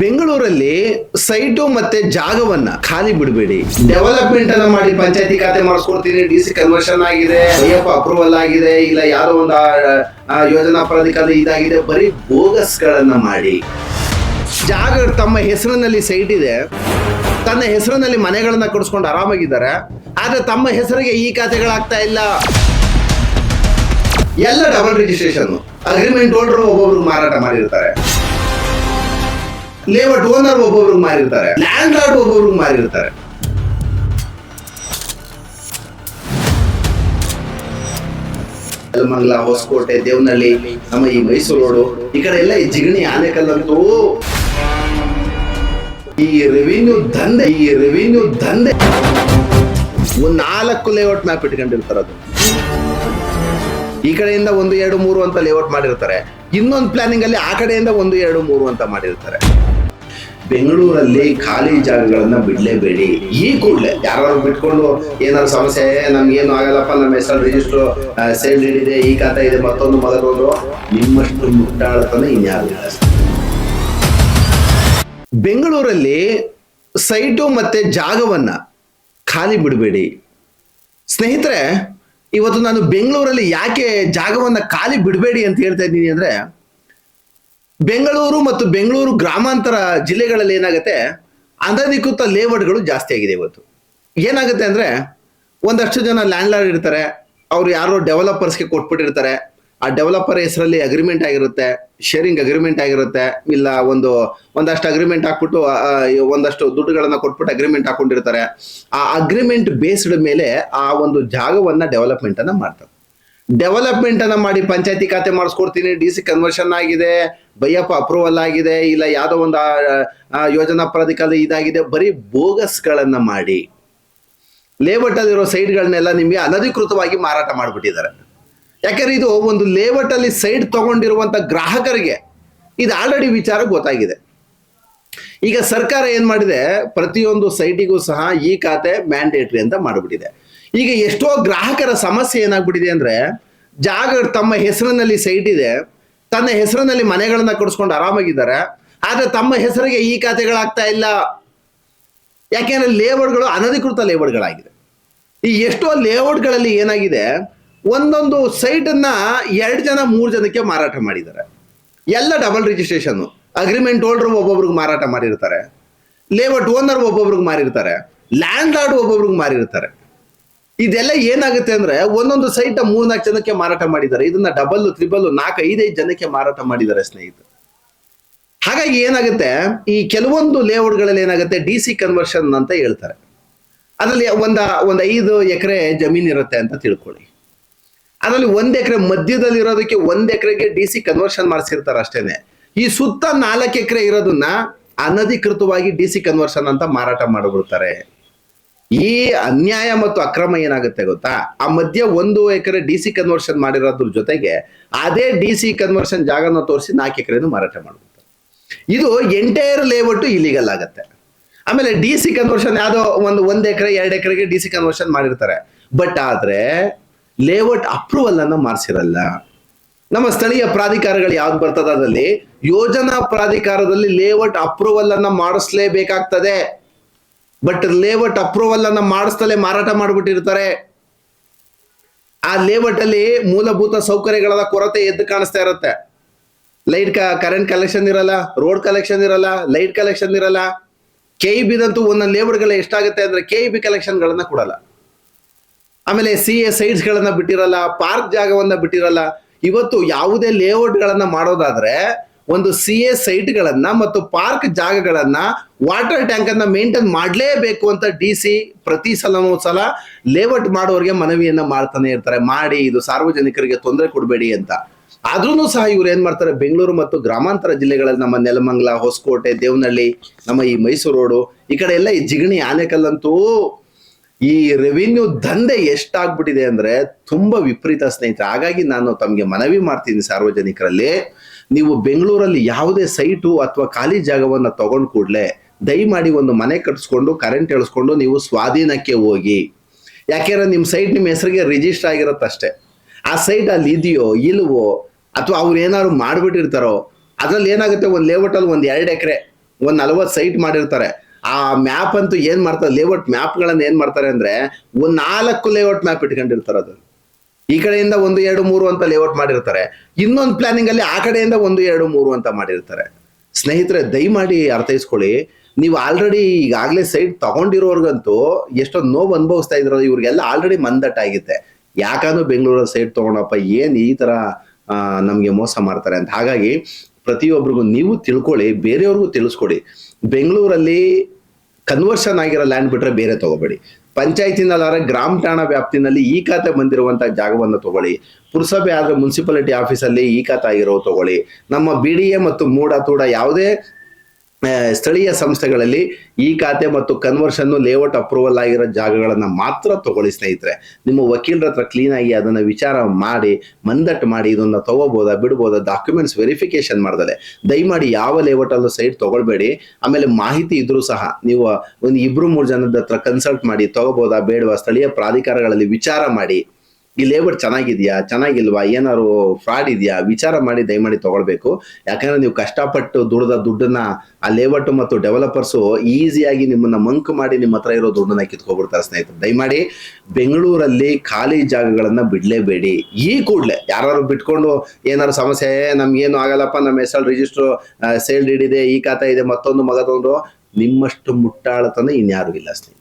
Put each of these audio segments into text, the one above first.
ಬೆಂಗಳೂರಲ್ಲಿ ಸೈಟು ಮತ್ತೆ ಜಾಗವನ್ನ ಖಾಲಿ ಬಿಡಬೇಡಿ. ಡೆವಲಪ್ಮೆಂಟ್ ಅನ್ನ ಮಾಡಿ ಪಂಚಾಯತಿ ಖಾತೆ ಮಾಡಿಸ್ಕೊಡ್ತೀನಿ ಡಿ ಸಿ ಕನ್ವರ್ಷನ್ ಆಗಿದೆ ಅಪ್ರೂವಲ್ ಆಗಿದೆ, ಇಲ್ಲ ಯಾರೋ ಒಂದು ಯೋಜನಾ ಪ್ರಾಧಿಕಾರ ಇದಾಗಿದೆ, ಬರೀ ಬೋಗಸ್ ಗಳನ್ನ ಮಾಡಿ. ಜಾಗ ತಮ್ಮ ಹೆಸರಿನಲ್ಲಿ ಸೈಟ್ ಇದೆ, ತನ್ನ ಹೆಸರಿನಲ್ಲಿ ಮನೆಗಳನ್ನ ಕೊಡಿಸ್ಕೊಂಡು ಆರಾಮಾಗಿದ್ದಾರೆ, ಆದ್ರೆ ತಮ್ಮ ಹೆಸರಿಗೆ ಈ ಖಾತೆಗಳಾಗ್ತಾ ಇಲ್ಲ. ಎಲ್ಲ ಡಬಲ್ ರಿಜಿಸ್ಟ್ರೇಷನ್ ಅಗ್ರಿಮೆಂಟ್ ಹೋಲ್ಡರ್ ಒಬ್ಬೊಬ್ರು ಮಾರಾಟ ಮಾಡಿರ್ತಾರೆ. ಲೇಔಟ್ ಓನರ್ ಒಬ್ಬೊಬ್ರಿಗೆ ಮಾರಿರ್ತಾರೆ. ಲ್ಯಾಂಡ್ ಲಾರ್ಡ್ ಒಬ್ಬೊಬ್ರಿಗೆ ಮಾರಿರ್ತಾರೆ. ಯಲಮಂಗಲ ಹೊಸಕೋಟೆ, ದೇವನಹಳ್ಳಿ, ನಮ್ಮ ಈ ಮೈಸೂರು ರೋಡು, ಈ ಕಡೆ ಎಲ್ಲ ಈ ಜಿಗಣಿ ಆನೆಕಲ್ಲಂತೂ ಈ ರೆವಿನ್ಯೂ ದಂಧೆ, ಈ ರೆವಿನ್ಯೂ ದಂಧೆ. ಒಂದ್ ನಾಲ್ಕು ಲೇಔಟ್ ಮ್ಯಾಪ್ ಇಟ್ಕೊಂಡಿರ್ತಾರೆ ಅದು. ಈ ಕಡೆಯಿಂದ ಒಂದು, ಎರಡು, ಮೂರು ಅಂತ ಲೇಔಟ್ ಮಾಡಿರ್ತಾರೆ. ಇನ್ನೊಂದು ಪ್ಲಾನಿಂಗ್ ಅಲ್ಲಿ ಆ ಕಡೆಯಿಂದ ಒಂದು, ಎರಡು, ಮೂರು ಅಂತ ಮಾಡಿರ್ತಾರೆ. ಬೆಂಗಳೂರಲ್ಲಿ ಖಾಲಿ ಜಾಗಗಳನ್ನ ಬಿಡ್ಲೇಬೇಡಿ ಈ ಕೂಡಲೇ ಯಾರು ಬಿಟ್ಕೊಂಡು ಏನಾದ್ರು ಸಮಸ್ಯೆ, ನಮ್ಗೇನು ಆಗಲ್ಲಪ್ಪ, ನಮ್ಮ ಹೆಸರು ರಿಜಿಸ್ಟರ್ ಸೇಲ್ ಇದೆ, ಈ ಖಾತೆ ಇದೆ, ಮತ್ತೊಂದು ಮೊದಲು ನಿಮ್ಮಷ್ಟು ಮುಟ್ಟಾಳತನ ಇನ್ಯಾರು. ಬೆಂಗಳೂರಲ್ಲಿ ಸೈಟು ಮತ್ತೆ ಜಾಗವನ್ನ ಖಾಲಿ ಬಿಡಬೇಡಿ ಸ್ನೇಹಿತರೆ, ಇವತ್ತು ನಾನು ಬೆಂಗಳೂರಲ್ಲಿ ಯಾಕೆ ಜಾಗವನ್ನ ಖಾಲಿ ಬಿಡಬೇಡಿ ಅಂತ ಹೇಳ್ತಾ ಇದ್ದೀನಿ ಅಂದ್ರೆ ಬೆಂಗಳೂರು ಮತ್ತು ಬೆಂಗಳೂರು ಗ್ರಾಮಾಂತರ ಜಿಲ್ಲೆಗಳಲ್ಲಿ ಏನಾಗುತ್ತೆ? ಅನಧಿಕೃತ ಲೇಔಟ್ಗಳು ಜಾಸ್ತಿ ಆಗಿದೆ ಇವತ್ತು. ಏನಾಗುತ್ತೆ ಅಂದ್ರೆ ಒಂದಷ್ಟು ಜನ ಲ್ಯಾಂಡ್ ಲಾರ್ಡ್ ಇರ್ತಾರೆ, ಅವ್ರು ಯಾರೋ ಡೆವಲಪರ್ಸ್ಗೆ ಕೊಟ್ಬಿಟ್ಟಿರ್ತಾರೆ. ಆ ಡೆವಲಪರ್ ಹೆಸರಲ್ಲಿ ಅಗ್ರಿಮೆಂಟ್ ಆಗಿರುತ್ತೆ ಶೇರಿಂಗ್ ಅಗ್ರಿಮೆಂಟ್ ಆಗಿರುತ್ತೆ, ಇಲ್ಲ ಒಂದು ಒಂದಷ್ಟು ಅಗ್ರಿಮೆಂಟ್ ಹಾಕ್ಬಿಟ್ಟು ಒಂದಷ್ಟು ದುಡ್ಡುಗಳನ್ನು ಕೊಟ್ಬಿಟ್ಟು ಅಗ್ರಿಮೆಂಟ್ ಹಾಕೊಂಡಿರ್ತಾರೆ. ಆ ಅಗ್ರಿಮೆಂಟ್ ಬೇಸ್ಡ್ ಮೇಲೆ ಆ ಒಂದು ಜಾಗವನ್ನ ಡೆವಲಪ್ಮೆಂಟ್ ಅನ್ನ ಮಾಡ್ತಾರೆ. ಡೆವಲಪ್ಮೆಂಟ್ ಅನ್ನ ಮಾಡಿ ಪಂಚಾಯತಿ ಖಾತೆ ಮಾಡಿಸ್ಕೊಡ್ತೀನಿ ಡಿ ಸಿ ಕನ್ವರ್ಷನ್ ಆಗಿದೆ ಬೈಯಪ್ಪ ಅಪ್ರೂವಲ್ ಆಗಿದೆ, ಇಲ್ಲ ಯಾವುದೋ ಒಂದು ಯೋಜನಾ ಪ್ರಾಧಿಕಾರ ಇದಾಗಿದೆ, ಬರೀ ಬೋಗಸ್ಗಳನ್ನ ಮಾಡಿ. ಲೇಔಟ್ ಅಲ್ಲಿರೋ ಸೈಟ್ಗಳನ್ನೆಲ್ಲ ನಿಮಗೆ ಅನಧಿಕೃತವಾಗಿ ಮಾರಾಟ ಮಾಡಿಬಿಟ್ಟಿದ್ದಾರೆ. ಯಾಕಂದ್ರೆ ಇದು ಒಂದು ಲೇಔಟ್ ಅಲ್ಲಿ ಸೈಟ್ ತಗೊಂಡಿರುವಂತ ಗ್ರಾಹಕರಿಗೆ ಇದು ಆಲ್ರೆಡಿ ವಿಚಾರ ಗೊತ್ತಾಗಿದೆ. ಈಗ ಸರ್ಕಾರ ಏನ್ ಮಾಡಿದೆ, ಪ್ರತಿಯೊಂದು ಸೈಟಿಗೂ ಸಹ ಈ ಖಾತೆ ಮ್ಯಾಂಡೇಟ್ರಿ ಅಂತ ಮಾಡಿಬಿಟ್ಟಿದೆ. ಈಗ ಎಷ್ಟೋ ಗ್ರಾಹಕರ ಸಮಸ್ಯೆ ಏನಾಗ್ಬಿಟ್ಟಿದೆ ಅಂದ್ರೆ, ಜಾಗ ತಮ್ಮ ಹೆಸರಿನಲ್ಲಿ ಸೈಟ್ ಇದೆ ತನ್ನ ಹೆಸರಿನಲ್ಲಿ ಮನೆಗಳನ್ನ ಕೊಡಿಸ್ಕೊಂಡು ಆರಾಮಾಗಿದ್ದಾರೆ, ಆದ್ರೆ ತಮ್ಮ ಹೆಸರಿಗೆ ಈ ಖಾತೆಗಳಾಗ್ತಾ ಇಲ್ಲ. ಯಾಕೆಂದ್ರೆ ಲೇಔಟ್ಗಳು ಅನಧಿಕೃತ ಲೇಔಟ್ಗಳಾಗಿದೆ. ಈ ಎಷ್ಟೋ ಲೇಔಟ್ಗಳಲ್ಲಿ ಏನಾಗಿದೆ, ಒಂದೊಂದು ಸೈಟ್ ಅನ್ನ ಎರಡು ಜನ, ಮೂರು ಜನಕ್ಕೆ ಮಾರಾಟ ಮಾಡಿದ್ದಾರೆ. ಎಲ್ಲ ಡಬಲ್ ರಿಜಿಸ್ಟ್ರೇಷನ್ ಅಗ್ರಿಮೆಂಟ್ ಹೋಲ್ಡರ್ ಒಬ್ಬೊಬ್ರಿಗೆ ಮಾರಾಟ ಮಾಡಿರ್ತಾರೆ, ಲೇಔಟ್ ಓನರ್ ಒಬ್ಬೊಬ್ರಿಗೆ ಮಾರಿರ್ತಾರೆ ಲ್ಯಾಂಡ್ ಲಾರ್ಡ್ ಒಬ್ಬೊಬ್ರಿಗೆ ಮಾರಿರ್ತಾರೆ. ಇದೆಲ್ಲ ಏನಾಗುತ್ತೆ ಅಂದ್ರೆ ಒಂದೊಂದು ಸೈಟ್ ಮೂರ್ನಾಲ್ಕು ಜನಕ್ಕೆ ಮಾರಾಟ ಮಾಡಿದ್ದಾರೆ. ಇದನ್ನ ಡಬಲ್ ತ್ರಿಬಲ್ ನಾಲ್ಕು, ಐದೈದು ಜನಕ್ಕೆ ಮಾರಾಟ ಮಾಡಿದ್ದಾರೆ ಸ್ನೇಹಿತರು. ಹಾಗಾಗಿ ಏನಾಗುತ್ತೆ? ಈ ಕೆಲವೊಂದು ಲೇಔಟ್ಗಳಲ್ಲಿ ಏನಾಗುತ್ತೆ? ಡಿ ಸಿ ಕನ್ವರ್ಷನ್ ಅಂತ ಹೇಳ್ತಾರೆ. ಅದರಲ್ಲಿ ಒಂದ, ಒಂದು ಐದು ಎಕರೆ ಜಮೀನು ಇರುತ್ತೆ ಅಂತ ತಿಳ್ಕೊಳ್ಳಿ. ಅದರಲ್ಲಿ ಒಂದ್ ಎಕರೆ ಮಧ್ಯದಲ್ಲಿ ಇರೋದಕ್ಕೆ ಒಂದ್ ಎಕರೆಗೆ ಡಿ ಸಿ ಕನ್ವರ್ಷನ್ ಮಾಡಿಸಿರ್ತಾರೆ ಅಷ್ಟೇನೆ. ಈ ಸುತ್ತ ನಾಲ್ಕು ಎಕರೆ ಇರೋದನ್ನ ಅನಧಿಕೃತವಾಗಿ ಡಿ ಸಿ ಕನ್ವರ್ಷನ್ ಅಂತ ಮಾರಾಟ ಮಾಡಿಬಿಡ್ತಾರೆ. ಈ ಅನ್ಯಾಯ ಮತ್ತು ಅಕ್ರಮ ಏನಾಗುತ್ತೆ ಗೊತ್ತಾ? ಆ ಮಧ್ಯೆ ಒಂದು ಎಕರೆ ಡಿ ಸಿ ಕನ್ವರ್ಷನ್ ಮಾಡಿರೋದ್ರ ಜೊತೆಗೆ ಅದೇ ಡಿ ಸಿ ಕನ್ವರ್ಷನ್ ಜಾಗನ ತೋರಿಸಿ ನಾಲ್ಕು ಎಕರೆನೂ ಮಾರಾಟ ಮಾಡ್ಬಿಡ್ತಾರೆ ಇದು ಎಂಟೈರ್ ಲೇಔಟ್ ಇಲಿಗಲ್ ಆಗುತ್ತೆ. ಆಮೇಲೆ ಡಿ ಸಿ ಕನ್ವರ್ಷನ್ ಯಾವುದೋ ಒಂದು ಒಂದ್ ಎಕರೆ, ಎರಡು ಎಕರೆಗೆ ಡಿ ಸಿ ಕನ್ವರ್ಷನ್ ಮಾಡಿರ್ತಾರೆ. ಬಟ್ ಆದ್ರೆ ಲೇಔಟ್ ಅಪ್ರೂವಲ್ ಅನ್ನ ಮಾಡಿಸಿರಲ್ಲ. ನಮ್ಮ ಸ್ಥಳೀಯ ಪ್ರಾಧಿಕಾರಗಳು ಯಾವ್ದು ಬರ್ತದ ಅದರಲ್ಲಿ? ಯೋಜನಾ ಪ್ರಾಧಿಕಾರದಲ್ಲಿ ಲೇಔಟ್ ಅಪ್ರೂವಲ್ ಅನ್ನ ಮಾಡಿಸ್ಲೇಬೇಕಾಗ್ತದೆ. ಬಟ್ ಲೇಔಟ್ ಅಪ್ರೂವಲ್ ಅನ್ನ ಮಾಡಿಸ್ತಲೇ ಮಾರಾಟ ಮಾಡಿಬಿಟ್ಟಿರ್ತಾರೆ. ಆ ಲೇಔಟ್ ಅಲ್ಲಿ ಮೂಲಭೂತ ಸೌಕರ್ಯಗಳ ಕೊರತೆ ಎದ್ದು ಕಾಣಿಸ್ತಾ ಇರುತ್ತೆ. ಲೈಟ್ ಕರೆಂಟ್ ಕಲೆಕ್ಷನ್ ಇರಲ್ಲ ರೋಡ್ ಕಲೆಕ್ಷನ್ ಇರಲ್ಲ ಲೈಟ್ ಕಲೆಕ್ಷನ್ ಇರಲ್ಲ. ಕೆ ಇ ಬಿದಂತೂ ಒಂದೊಂದು ಲೇಬರ್ಗಳ ಎಷ್ಟಾಗುತ್ತೆ ಅಂದ್ರೆ ಕೆ ಇ ಬಿ ಕಲೆಕ್ಷನ್ಗಳನ್ನ ಕೊಡಲ್ಲ. ಆಮೇಲೆ ಸಿ ಎ ಸೈಟ್ಸ್ ಗಳನ್ನ ಬಿಟ್ಟಿರಲ್ಲ ಪಾರ್ಕ್ ಜಾಗವನ್ನ ಬಿಟ್ಟಿರಲ್ಲ. ಇವತ್ತು ಯಾವುದೇ ಲೇಔಟ್ಗಳನ್ನ ಮಾಡೋದಾದ್ರೆ ಒಂದು ಸಿ ಎ ಸೈಟ್ಗಳನ್ನ ಮತ್ತು ಪಾರ್ಕ್ ಜಾಗಗಳನ್ನ ವಾಟರ್ ಟ್ಯಾಂಕ್ ಅನ್ನ ಮೇಂಟೈನ್ ಮಾಡಲೇಬೇಕು ಅಂತ ಡಿ ಸಿ ಪ್ರತಿ ಸಲನೂ ಸಲ ಲೇಔಟ್ ಮಾಡೋರಿಗೆ ಮನವಿಯನ್ನ ಮಾಡ್ತಾನೆ ಇರ್ತಾರೆ. ಮಾಡಿ ಇದು ಸಾರ್ವಜನಿಕರಿಗೆ ತೊಂದರೆ ಕೊಡಬೇಡಿ ಅಂತ. ಆದ್ರೂ ಸಹ ಇವ್ರು ಏನ್ ಮಾಡ್ತಾರೆ? ಬೆಂಗಳೂರು ಮತ್ತು ಗ್ರಾಮಾಂತರ ಜಿಲ್ಲೆಗಳಲ್ಲಿ ನಮ್ಮ ನೆಲಮಂಗ್ಲ, ಹೊಸಕೋಟೆ, ದೇವನಹಳ್ಳಿ, ನಮ್ಮ ಈ ಮೈಸೂರು ರೋಡು, ಈ ಕಡೆ ಎಲ್ಲ ಈ ಜಿಗಣಿ, ಆನೆಕಲ್ಲಂತೂ ಈ ರೆವಿನ್ಯೂ ದಂಧೆ ಎಷ್ಟಾಗ್ಬಿಟ್ಟಿದೆ ಅಂದ್ರೆ ತುಂಬಾ ವಿಪರೀತ ಸ್ನೇಹಿತರೆ. ಹಾಗಾಗಿ ನಾನು ತಮಗೆ ಮನವಿ ಮಾಡ್ತೀನಿ ಸಾರ್ವಜನಿಕರಲ್ಲಿ. ನೀವು ಬೆಂಗಳೂರಲ್ಲಿ ಯಾವುದೇ ಸೈಟು ಅಥವಾ ಖಾಲಿ ಜಾಗವನ್ನು ತಗೊಂಡು ಕೂಡಲೇ ದಯಮಾಡಿ ಒಂದು ಮನೆ ಕಟ್ಸ್ಕೊಂಡು ಕರೆಂಟ್ ಎಳ್ಸ್ಕೊಂಡು ನೀವು ಸ್ವಾಧೀನಕ್ಕೆ ಹೋಗಿ. ಯಾಕೆಂದ್ರೆ ನಿಮ್ಮ ಸೈಟ್ ನಿಮ್ಮ ಹೆಸರಿಗೆ ರಿಜಿಸ್ಟರ್ ಆಗಿರತ್ತಷ್ಟೇ ಆ ಸೈಟ್ ಅಲ್ಲಿ ಇದೆಯೋ, ಇಲ್ವೋ, ಅಥವಾ ಅವ್ರು ಏನಾದ್ರು ಮಾಡಿಬಿಟ್ಟಿರ್ತಾರೋ, ಅದ್ರಲ್ಲಿ ಏನಾಗುತ್ತೆ? ಒಂದು ಲೇಔಟ್ ಅಲ್ಲಿ ಒಂದ್ ಎರಡು ಎಕರೆ, ಒಂದು ನಲವತ್ತು ಸೈಟ್ ಮಾಡಿರ್ತಾರೆ. ಆ ಮ್ಯಾಪ್ ಅಂತೂ ಏನು ಮಾಡ್ತಾರೆ? ಲೇಔಟ್ ಮ್ಯಾಪ್ಗಳನ್ನು ಏನು ಮಾಡ್ತಾರೆ ಅಂದ್ರೆ, ಒಂದು ನಾಲ್ಕು ಲೇಔಟ್ ಮ್ಯಾಪ್ ಇಟ್ಕೊಂಡಿರ್ತಾರೆ ಅದು. ಈ ಕಡೆಯಿಂದ ಒಂದು, ಎರಡು, ಮೂರು ಅಂತ ಲೇಔಟ್ ಮಾಡಿರ್ತಾರೆ. ಇನ್ನೊಂದು ಪ್ಲಾನಿಂಗ್ ಅಲ್ಲಿ ಆ ಕಡೆಯಿಂದ ಒಂದು, ಎರಡು, ಮೂರು ಅಂತ ಮಾಡಿರ್ತಾರೆ. ಸ್ನೇಹಿತರೆ, ದಯಮಾಡಿ ಅರ್ಥೈಸ್ಕೊಳ್ಳಿ. ನೀವು ಆಲ್ರೆಡಿ ಈಗಾಗಲೇ ಸೈಡ್ ತಗೊಂಡಿರೋರ್ಗಂತೂ ಎಷ್ಟೊಂದು ನೋವು ಅನುಭವಿಸ್ತಾ ಇದ್ರಲ್ಲ, ಇವ್ರಿಗೆಲ್ಲ ಆಲ್ರೆಡಿ ಮಂದಟ್ಟ ಆಗಿತ್ತೆ ಯಾಕಂದ್ರೆ ಬೆಂಗಳೂರಲ್ಲಿ ಸೈಡ್ ತಗೊಂಡಪ್ಪ ಏನ್ ಈ ತರ ನಮ್ಗೆ ಮೋಸ ಮಾಡ್ತಾರೆ ಅಂತ. ಹಾಗಾಗಿ ಪ್ರತಿಯೊಬ್ಬರಿಗೂ ನೀವು ತಿಳ್ಕೊಳ್ಳಿ, ಬೇರೆಯವ್ರಿಗೂ ತಿಳಿಸ್ಕೊಡಿ. ಬೆಂಗಳೂರಲ್ಲಿ ಕನ್ವರ್ಷನ್ ಆಗಿರೋ ಲ್ಯಾಂಡ್ ಬಿಟ್ರೆ ಬೇರೆ ತಗೋಬೇಡಿ. ಪಂಚಾಯತಿನಲ್ಲಾದ್ರೆ ಗ್ರಾಮ ಠಾಣಾ ವ್ಯಾಪ್ತಿನಲ್ಲಿ ಈ ಖಾತೆ ಬಂದಿರುವಂತಹ ಜಾಗವನ್ನು ತಗೊಳ್ಳಿ. ಪುರಸಭೆ ಆದ್ರೆ ಮುನ್ಸಿಪಾಲಿಟಿ ಆಫೀಸಲ್ಲಿ ಈ ಖಾತೆ ಆಗಿರೋ ತಗೊಳ್ಳಿ. ನಮ್ಮ ಬಿ ಡಿ ಎ ಮತ್ತು ಮೂಡ ತೂಡ ಯಾವುದೇ ಸ್ಥಳೀಯ ಸಂಸ್ಥೆಗಳಲ್ಲಿ ಈ ಖಾತೆ ಮತ್ತು ಕನ್ವರ್ಷನ್ ಲೇಔಟ್ ಅಪ್ರೂವಲ್ ಆಗಿರೋ ಜಾಗಗಳನ್ನ ಮಾತ್ರ ತಗೊಳ್ಳಿ ಸ್ನೇಹಿತರೆ. ನಿಮ್ಮ ವಕೀಲರ ಹತ್ರ ಕ್ಲೀನ್ ಆಗಿ ಅದನ್ನ ವಿಚಾರ ಮಾಡಿ, ಮಂದಟ್ ಮಾಡಿ, ಇದನ್ನ ತಗೋಬೋದಾ, ಬಿಡ್ಬೋದಾ ಡಾಕ್ಯುಮೆಂಟ್ಸ್ ವೆರಿಫಿಕೇಶನ್ ಮಾಡ್ದಲೆ. ದಯಮಾಡಿ ಯಾವ ಲೇಔಟ್ ಅಲ್ಲೂ ಸೈಟ್ ತಗೊಳ್ಬೇಡಿ. ಆಮೇಲೆ ಮಾಹಿತಿ ಇದ್ರೂ ಸಹ ನೀವು ಒಂದು ಇಬ್ರು ಮೂರು ಜನದ ಹತ್ರ ಕನ್ಸಲ್ಟ್ ಮಾಡಿ, ತಗೋಬೋದಾ, ಬೇಡವಾ, ಸ್ಥಳೀಯ ಪ್ರಾಧಿಕಾರಗಳಲ್ಲಿ ವಿಚಾರ ಮಾಡಿ. ಈ ಲೇಬರ್ ಚೆನ್ನಾಗಿದೆಯಾ? ಚೆನ್ನಾಗಿಲ್ವಾ? ಏನಾದ್ರು ಫ್ರಾಡ್ ಇದೆಯಾ? ವಿಚಾರ ಮಾಡಿ ದಯಮಾಡಿ ತಗೊಳ್ಬೇಕು. ಯಾಕಂದ್ರೆ ನೀವು ಕಷ್ಟಪಟ್ಟು ದುಡ್ದ ದುಡ್ಡನ್ನ ಆ ಲೇಬರ್ಟ್ ಮತ್ತು ಡೆವಲಪರ್ಸು ಈಸಿಯಾಗಿ ನಿಮ್ಮನ್ನ ಮಂಕ್ ಮಾಡಿ ನಿಮ್ಮ ಹತ್ರ ಇರೋ ದುಡ್ಡನ್ನ ಕಿತ್ಕೊಬಿಡ್ತಾರೆ ಸ್ನೇಹಿತರೆ. ದಯಮಾಡಿ ಬೆಂಗಳೂರಲ್ಲಿ ಖಾಲಿ ಜಾಗಗಳನ್ನ ಬಿಡಲೇಬೇಡಿ. ಈ ಕೂಡಲೇ ಯಾರು ಬಿಟ್ಕೊಂಡು ಏನಾದ್ರು ಸಮಸ್ಯೆ "ಏ, ನಮ್ಗೇನು ಆಗಲ್ಲಪ್ಪ ನಮ್ಮ ಹೆಸರು ರಿಜಿಸ್ಟರ್ ಸೇಲ್ ಡೀಡ್ ಇದೆ ಈ ಖಾತೆ ಇದೆ ಮತ್ತೊಂದು ಮಗದೊಂದು ನಿಮ್ಮಷ್ಟು ಮುಟ್ಟಾಳತನ ಇನ್ಯಾರು ಇಲ್ಲ ಸ್ನೇಹಿತರೆ.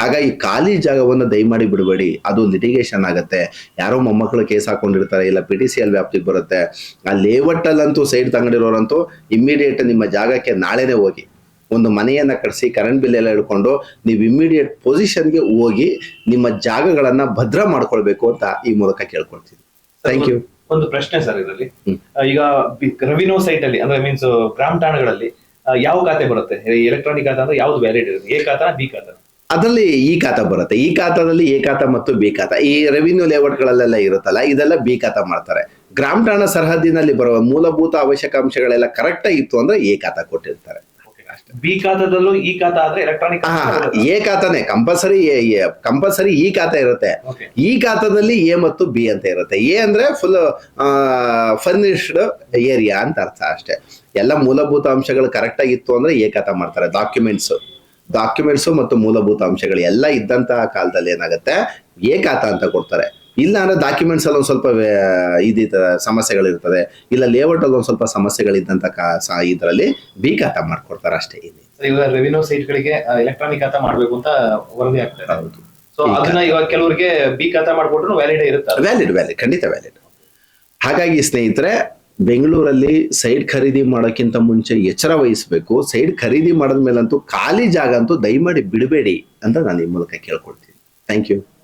ಹಾಗಾಗಿ ಖಾಲಿ ಜಾಗವನ್ನು ದಯಮಾಡಿ ಬಿಡಬೇಡಿ. ಅದು ಲಿಟಿಗೇಷನ್ ಆಗುತ್ತೆ. ಯಾರೋ ಮೊಮ್ಮಕ್ಕಳು ಕೇಸ್ ಹಾಕೊಂಡಿರ್ತಾರೆ ಇಲ್ಲ ಪಿ ಟಿ ಸಿ ಎಲ್ ವ್ಯಾಪ್ತಿಗೆ ಬರುತ್ತೆ. ಆ ಲೇಔಟಲ್ಲಂತೂ ಸೈಡ್ ತಂಗಡಿರೋರಂತೂ ಇಮ್ಮಿಡಿಯೇಟ್ ನಿಮ್ಮ ಜಾಗಕ್ಕೆ ನಾಳೆನೇ ಹೋಗಿ. ಒಂದು ಮನೆಯನ್ನ ಕಟ್ಟಿಸಿ ಕರೆಂಟ್ ಬಿಲ್ ಎಲ್ಲ ಹಿಡ್ಕೊಂಡು ನೀವು ಇಮ್ಮಿಡಿಯೇಟ್ ಪೊಸಿಷನ್ಗೆ ಹೋಗಿ ನಿಮ್ಮ ಜಾಗಗಳನ್ನ ಭದ್ರ ಮಾಡ್ಕೊಳ್ಬೇಕು ಅಂತ ಈ ಮೂಲಕ ಕೇಳ್ಕೊಳ್ತೀನಿ. ಥ್ಯಾಂಕ್ ಯು ಒಂದು ಪ್ರಶ್ನೆ ಸರ್ ಇದರಲ್ಲಿ. ಈಗ ರೆವಿನ್ಯೂ ಸೈಟ್ ಅಲ್ಲಿ ಅಂದ್ರೆ ಮೀನ್ಸ್ ಗ್ರಾಮ ಠಾಣಗಳಲ್ಲಿ ಯಾವ ಖಾತೆ ಬರುತ್ತೆ? ಎಲೆಕ್ಟ್ರಾನಿಕ್ ಖಾತೆ ಅಂದ್ರೆ ಯಾವ್ದು ವ್ಯಾಲಿಡ್ ಇರುತ್ತೆ? ಎ ಖಾತಾ ಬಿ ಖಾತಾ ಅದರಲ್ಲಿ ಈ ಖಾತ ಬರುತ್ತೆ. ಈ ಖಾತಾದಲ್ಲಿ ಎ ಖಾತ ಮತ್ತು ಬಿ ಖಾತ. ಈ ರೆವಿನ್ಯೂ ಲೇಔಟ್ಗಳಲ್ಲೆಲ್ಲ ಇರುತ್ತಲ್ಲ ಇದೆಲ್ಲ ಬಿ ಖಾತ ಮಾಡ್ತಾರೆ. ಗ್ರಾಮ ಠಾಣಾ ಸರಹದ್ದಿನಲ್ಲಿ ಬರುವ ಮೂಲಭೂತ ಅವಶ್ಯಕಾಂಶಗಳೆಲ್ಲ ಕರೆಕ್ಟ್ ಇತ್ತು ಅಂದ್ರೆ ಎ ಖಾತ ಕೊಟ್ಟಿರ್ತಾರೆ. ಬಿ ಖಾತಾದಲ್ಲೂ ಈ ಖಾತಾ ಆದ್ರೆ ಎಲೆಕ್ಟ್ರಾನಿಕ್ ಹಾ ಎ ಖಾತಾನೆ. ಕಂಪಲ್ಸರಿ ಕಂಪಲ್ಸರಿ ಈ ಖಾತಾ ಇರುತ್ತೆ. ಈ ಖಾತಾದಲ್ಲಿ ಎ ಮತ್ತು ಬಿ ಅಂತ ಇರುತ್ತೆ. ಎ ಅಂದ್ರೆ ಫುಲ್ ಫರ್ನಿಶ್ಡ್ ಏರಿಯಾ ಅಂತ ಅರ್ಥ ಅಷ್ಟೇ. ಎಲ್ಲ ಮೂಲಭೂತ ಅಂಶಗಳು ಕರೆಕ್ಟ್ ಆಗಿತ್ತು ಅಂದ್ರೆ ಏ ಖಾತಾ ಮಾಡ್ತಾರೆ. ಡಾಕ್ಯುಮೆಂಟ್ಸ್ ಡಾಕ್ಯುಮೆಂಟ್ಸ್ ಮತ್ತು ಮೂಲಭೂತ ಅಂಶಗಳು ಎಲ್ಲ ಇದ್ದಂತ ಕಾಲದಲ್ಲಿ ಏನಾಗುತ್ತೆ? ಏಕಾತ ಖಾತಾ ಅಂತ ಕೊಡ್ತಾರೆ. ಇಲ್ಲ ಅಂದ್ರೆ ಡಾಕ್ಯುಮೆಂಟ್ಸ್ ಅಲ್ಲಿ ಒಂದ್ ಸ್ವಲ್ಪ ಇದಿತ ಸಮಸ್ಯೆಗಳಿರ್ತದೆ. ಇಲ್ಲ ಲೇಔಟ್ ಅಲ್ಲಿ ಒಂದ್ ಸ್ವಲ್ಪ ಸಮಸ್ಯೆಗಳಿದ್ದಂತ ಇದರಲ್ಲಿ ಬಿ ಖಾತಾ ಮಾಡ್ಕೊಡ್ತಾರೆ ಅಷ್ಟೇ ಇಲ್ಲಿ. ರೆವಿನ್ಯೂ ಸೈಟ್ ಗಳಿಗೆ ಎಲೆಕ್ಟ್ರಾನಿಕ್ ಖಾತಾ ಮಾಡ್ಬೇಕು ಅಂತ ವರದಿ ಆಗ್ತದೆ ಹೌದು. ಸೊ ಅದನ್ನ ಇವಾಗ ಕೆಲವರಿಗೆ ಬಿ ಖಾತಾ ಮಾಡ್ಕೊಟ್ರು ವ್ಯಾಲಿಡ್ ಇರುತ್ತೆ? ವ್ಯಾಲಿಡ್ ವ್ಯಾಲಿಡ್ ಖಂಡಿತ ವ್ಯಾಲಿಡ್ ಹಾಗಾಗಿ ಸ್ನೇಹಿತರೆ ಬೆಂಗಳೂರಲ್ಲಿ ಸೈಡ್ ಖರೀದಿ ಮಾಡೋಕ್ಕಿಂತ ಮುಂಚೆ ಎಚ್ಚರ ವಹಿಸಬೇಕು. ಸೈಡ್ ಖರೀದಿ ಮಾಡಿದ್ಮೇಲಂತೂ ಖಾಲಿ ಜಾಗ ಅಂತೂ ದಯಮಾಡಿ ಬಿಡಬೇಡಿ ಅಂತ ನಾನು ಈ ಮೂಲಕ ಕೇಳ್ಕೊಳ್ತೀನಿ. Thank you